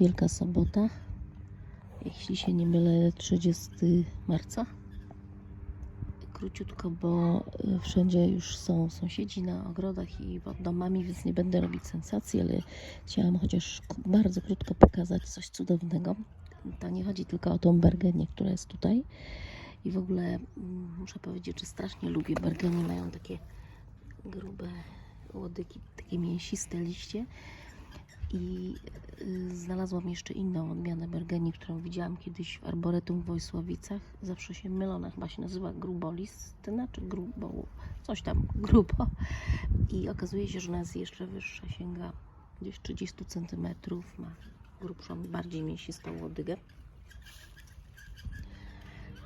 Wielka Sobota. Jeśli się nie mylę, 30 marca. Króciutko, bo y, wszędzie już są sąsiedzi na ogrodach i pod domami, więc nie będę robić sensacji, ale chciałam chociaż bardzo krótko pokazać coś cudownego. To nie chodzi tylko o tą bergenię, która jest tutaj. I w ogóle mm, muszę powiedzieć, że strasznie lubię bergenie. Mają takie grube łodygi, takie mięsiste liście. I y, znalazłam jeszcze inną odmianę bergenii, którą widziałam kiedyś w Arboretum w Wojsławicach. Zawsze się mylą, ona chyba się nazywa grubolistyna, czy grubo, coś tam grubo. I okazuje się, że ona jest jeszcze wyższa, sięga gdzieś 30 cm, ma grubszą, bardziej mięsistą łodygę.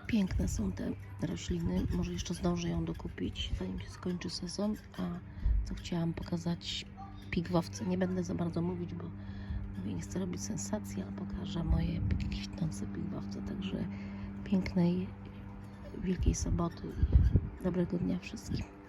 Piękne są te rośliny. Może jeszcze zdążę ją dokupić, zanim się skończy sezon. A co chciałam pokazać pigwowce. Nie będę za bardzo mówić, bo mówię, nie chcę robić sensacji, ale pokażę moje kwitnące pigwowce. Także pięknej Wielkiej Soboty i dobrego dnia wszystkim.